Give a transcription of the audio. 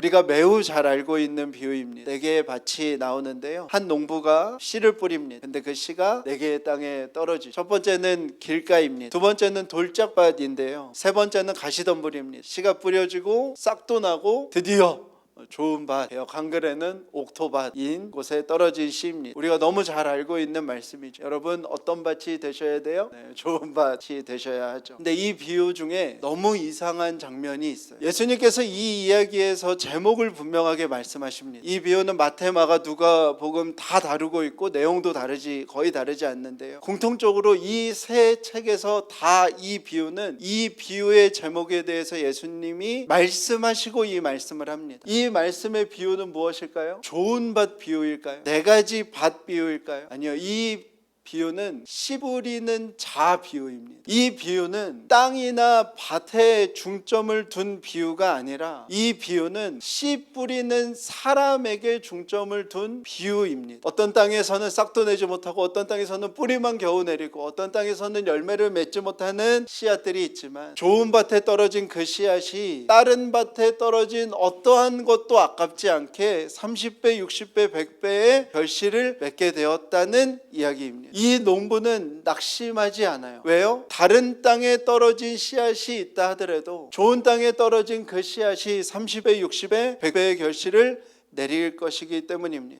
우리가 매우 잘 알고 있는 비유입니다. 네 개의 밭이 나오는데요. 한 농부가 씨를 뿌립니다. 근데 그 씨가 네 개의 땅에 떨어지죠. 첫 번째는 길가입니다. 두 번째는 돌짝밭인데요. 세 번째는 가시덤불입니다. 씨가 뿌려지고 싹도 나고 드디어 좋은 밭, 개혁 한글에는 옥토밭인 곳에 떨어진 씨입니다. 우리가 너무 잘 알고 있는 말씀이죠. 여러분 어떤 밭이 되셔야 돼요? 네, 좋은 밭이 되셔야 하죠. 근데 이 비유 중에 너무 이상한 장면이 있어요. 예수님께서 이 이야기에서 제목을 분명하게 말씀하십니다. 이 비유는 마태, 마가, 누가 복음 다 다루고 있고 내용도 다르지 거의 다르지 않는데요. 공통적으로 이 세 책에서 다 이 비유는 이 비유의 제목에 대해서 예수님이 말씀하시고 이 말씀을 합니다. 이 말씀의 비유는 무엇일까요? 좋은 밭 비유일까요? 네 가지 밭 비유일까요? 아니요. 이 비유는 씨 뿌리는 자 비유입니다. 이 비유는 땅이나 밭에 중점을 둔 비유가 아니라 이 비유는 씨 뿌리는 사람에게 중점을 둔 비유입니다. 어떤 땅에서는 싹도 내지 못하고 어떤 땅에서는 뿌리만 겨우 내리고 어떤 땅에서는 열매를 맺지 못하는 씨앗들이 있지만 좋은 밭에 떨어진 그 씨앗이 다른 밭에 떨어진 어떠한 것도 아깝지 않게 30배, 60배, 100배의 결실을 맺게 되었다는 이야기입니다. 이 농부는 낙심하지 않아요. 왜요? 다른 땅에 떨어진 씨앗이 있다 하더라도 좋은 땅에 떨어진 그 씨앗이 30배, 60배, 100배의 결실을 내릴 것이기 때문입니다.